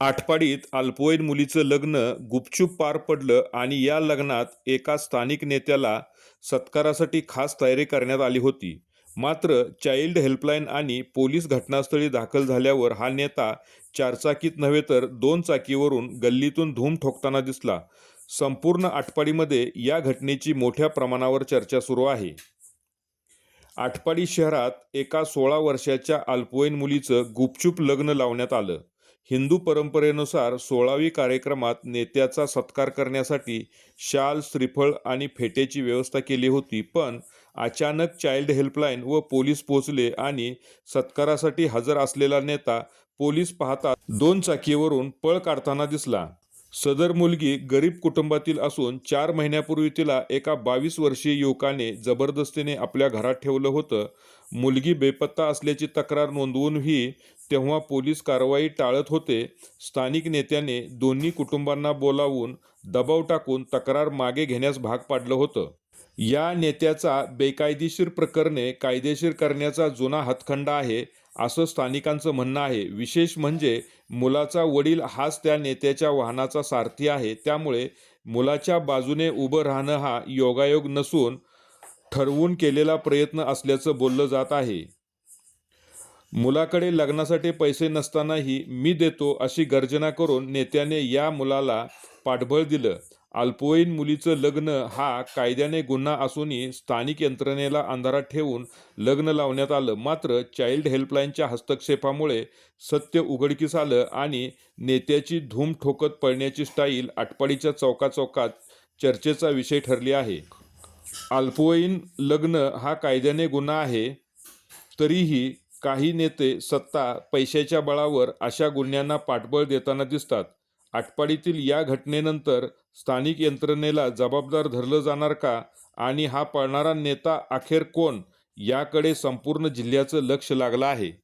आटपाडीत अल्पवयीन मुलीचं लग्न गुपचूप पार पडलं आणि या लग्नात एका स्थानिक नेत्याला सत्कारासाठी खास तयारी करण्यात आली होती. मात्र चाइल्ड हेल्पलाईन आणि पोलीस घटनास्थळी दाखल झाल्यावर हा नेता चारचाकीत नव्हे तर दोन चाकीवरून गल्लीतून धूम ठोकताना दिसला. संपूर्ण आटपाडीमध्ये या घटनेची मोठ्या प्रमाणावर चर्चा सुरू आहे. आटपाडी शहरात एका सोळा वर्षाच्या अल्पवयीन मुलीचं गुपचूप लग्न लावण्यात आलं. हिंदू परंपरेनुसार सोळावी कार्यक्रमात नेत्याचा सत्कार करण्यासाठी शाल श्रीफळ आणि फेटेची व्यवस्था केली होती पण अचानक चाइल्ड हेल्पलाईन व पोलीस पोहोचले आणि सत्कारासाठी हजर असलेला नेता पोलीस पाहता दोन चाकीवरून पळ काढताना दिसला. सदर मुलगी गरीब कुटुंबातील असून चार महिन्यापूर्वी तिला एका बावीस वर्षीय युवकाने जबरदस्तीने आपल्या घरात ठेवलं होतं. मुलगी बेपत्ता असल्याची तक्रार नोंदवूनही तेव्हा पोलीस कारवाई टाळत होते. स्थानिक नेत्याने दोन्ही कुटुंबांना बोलावून दबाव टाकून तक्रार मागे घेण्यास भाग पाडलं होतं. या नेत्याचा बेकायदेशीर प्रकरणे कायदेशीर करण्याचा जुना हातखंडा आहे असं स्थानिकांचं म्हणणं आहे. विशेष म्हणजे मुलाचा वडील हाच त्या नेत्याच्या वाहनाचा सारथी आहे त्यामुळे मुलाच्या बाजूने उभं राहणं हा योगायोग नसून ठरवून केलेला प्रयत्न असल्याचं बोललं जात आहे. मुलाकडे लग्नासाठी पैसे नसतानाही मी देतो अशी गर्जना करून नेत्याने या मुलाला पाठबळ दिलं. अल्पवयीन मुलीचं लग्न हा कायद्याने गुन्हा असूनही स्थानिक यंत्रणेला अंधारात ठेवून लग्न लावण्यात आलं. मात्र चाइल्ड हेल्पलाईनच्या हस्तक्षेपामुळे सत्य उघडकीस आलं आणि नेत्याची धूम ठोकत पळण्याची स्टाईल आटपाडीच्या चौकाचौकात चर्चेचा विषय ठरली आहे. अल्पवयीन लग्न हा कायद्याने गुन्हा आहे तरीही काही नेते सत्ता पैशाच्या बळावर अशा गुन्ह्यांना पाठबळ देताना दिसतात. आटपाडीतील या घटनेनंतर स्थानिक यंत्रणेला जबाबदार धरलं जाणार का आणि हा पळणारा नेता अखेर कोण याकडे संपूर्ण जिल्ह्याचं लक्ष लागलं आहे.